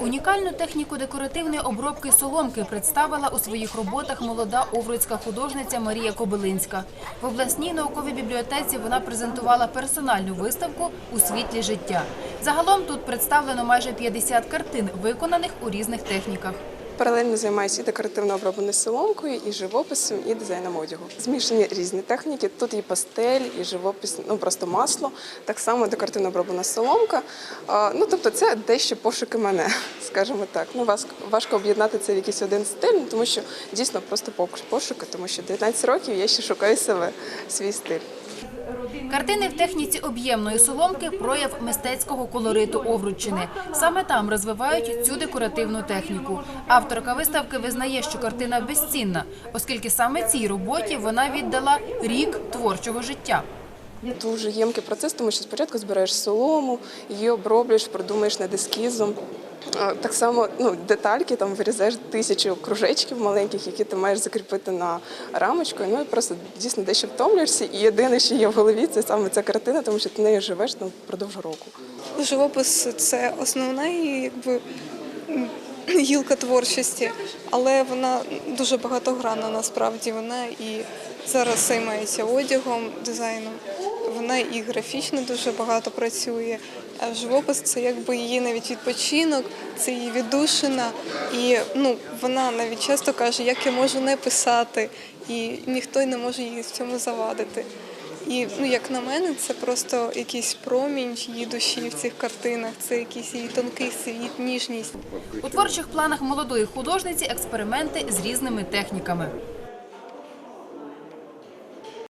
Унікальну техніку декоративної обробки соломки представила у своїх роботах молода овруцька художниця Марія Кобилинська. В обласній науковій бібліотеці вона презентувала персональну виставку у світлі життя. Загалом тут представлено майже 50 картин, виконаних у різних техніках. Паралельно займаюся і декоративно обробленою соломкою, і живописом, і дизайном одягу. Змішані різні техніки. Тут і пастель, і живопис, ну просто масло. Так само декоративно оброблена соломка. Ну тобто, це дещо пошуки мене, скажімо так. Ну важко, важко об'єднати це в якийсь один стиль, тому що дійсно просто пошуки, тому що 19 років я ще шукаю себе, свій стиль. Картини в техніці об'ємної соломки прояв мистецького колориту Овруччини. Саме там розвивають цю декоративну техніку. Авторка виставки визнає, що картина безцінна, оскільки саме цій роботі вона віддала рік творчого життя. Дуже ємкий процес, тому що спочатку збираєш солому, її оброблюєш, продумаєш над ескізом. Так само ну, детальки там вирізаєш тисячу кружечків маленьких, які ти маєш закріпити на рамочку. Ну і просто дійсно дещо втомлюєшся. І єдине, що є в голові, це саме ця картина, тому що ти нею живеш ну, впродовж року. Живопис це основна і якби гілка творчості, але вона дуже багатогранна насправді. Вона і зараз займається одягом, дизайном. Вона і графічно дуже багато працює. А живопис це якби її навіть відпочинок, це її віддушина. І ну, вона навіть часто каже, як я можу не писати, і ніхто не може їй в цьому завадити. І ну, як на мене, це просто якийсь промінь її душі в цих картинах, це якийсь її тонкий світ, ніжність. У творчих планах молодої художниці експерименти з різними техніками.